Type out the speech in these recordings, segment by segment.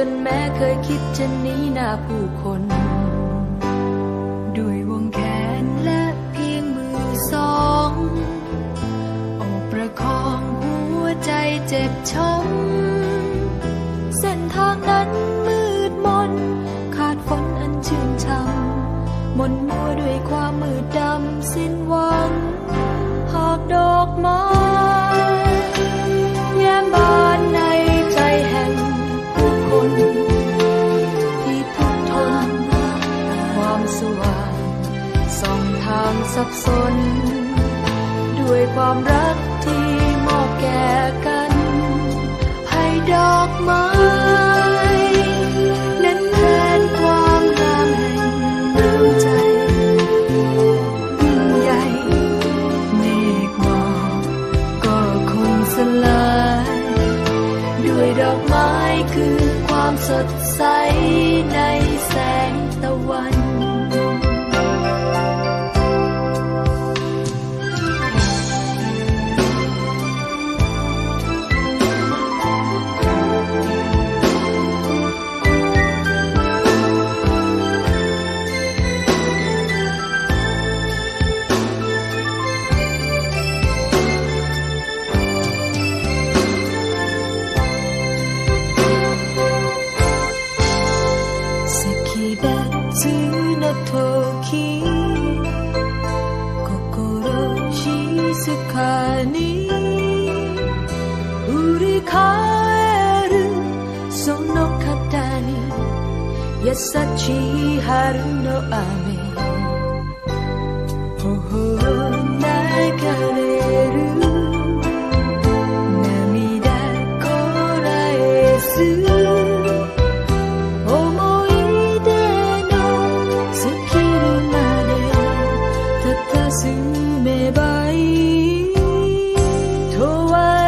จนแม้เคยคิดจะหนีหน้าผู้คน ด้วยวงแขนและเพียงมือสองโอบประคองหัวใจเจ็บช้ำเส้นทางนั้นมืดมน ขาดฝนอันชื่นช่ำมนมัวด้วยความมืดดำสิ้นหวัง สน ด้วยความรักที่มอบแก่กัน ให้ดอกไม้นั้นแทนความงามแห่งน้ำใจยิ่งใหญ่เมฆหมอกก็คงสลาย ด้วยดอกไม้คือความสดใสในแสงตะวัน 別の時心静かに振り返るその方に優しい春の雨。で佇めばいい永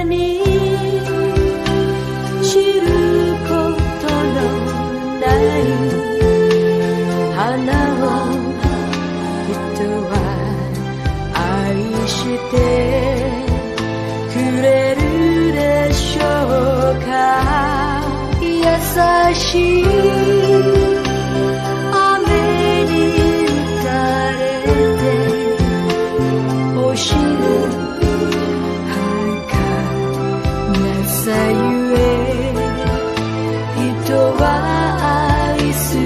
遠に知ることのない花を人は愛してくれるでしょうか？優しいさゆえ人は愛する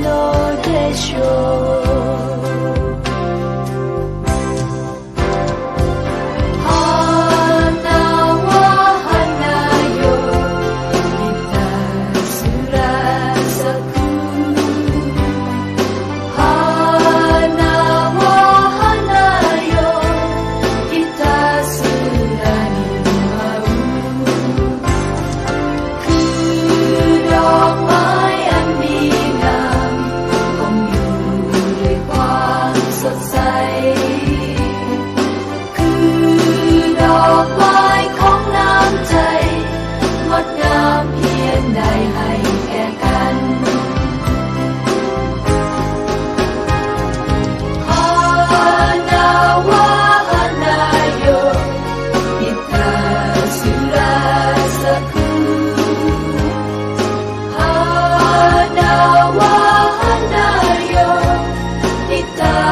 のでしょう。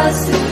us.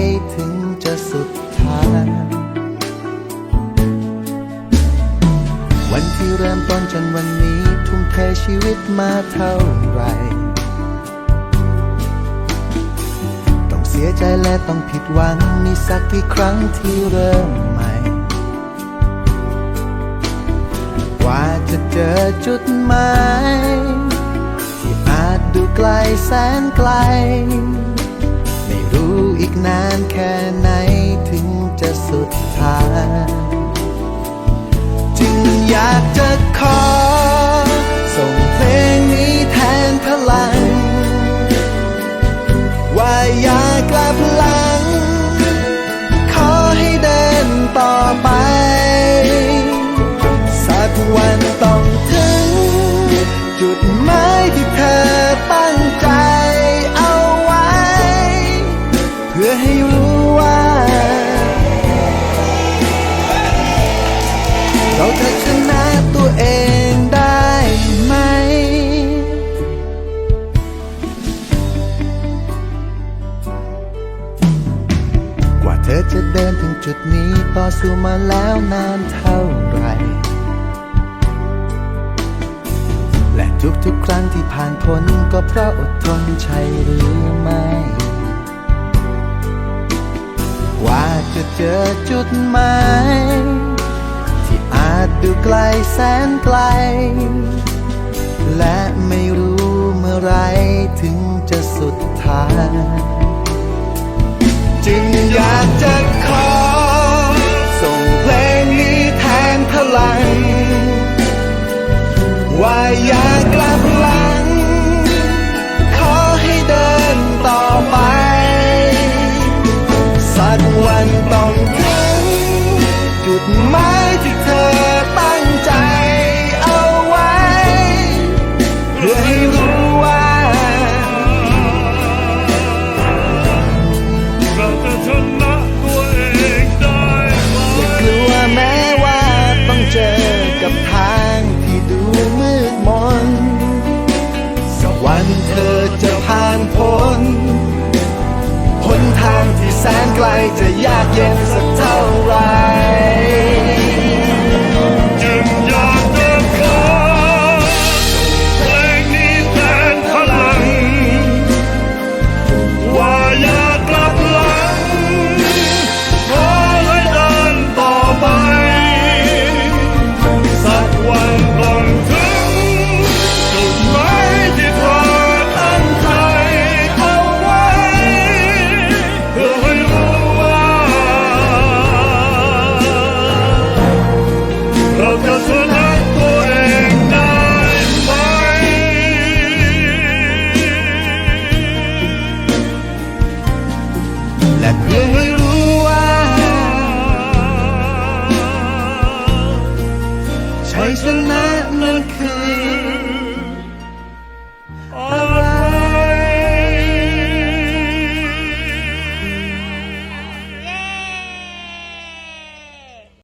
วันที่เริ่มต้นจนวันนี้ ทุ่มเทชีวิตมาเท่าไหรต้องเสียใจและต้องผิดหวังมีสักกี่ครั้งที่เริ่มใหม่ กว่าจะเจอจุดหมายที่อาจดูไกลแสนไกล ไม่รู้อีกนานแค่ไหนถึงจะสุดทาง อยากจะขอ ส่งเพลงนี้แทนพลัง ธอจะเดินถึงจุดนี้ต่อสู้มาแล้วนานเท่าไหรและทุกๆครั้งที่ผ่านพ้นก็เพราะอดทนใช่หรือไม่ กว่าจะเจอจุดหมายที่อาจดูไกลแสนไกล และไม่รู้เมื่อไรถึงจะสุดทาง จึงอยากจะขอ วันเธอจะผ่านพ้นหนทางที่แสนไกลจะยากเย็นสัก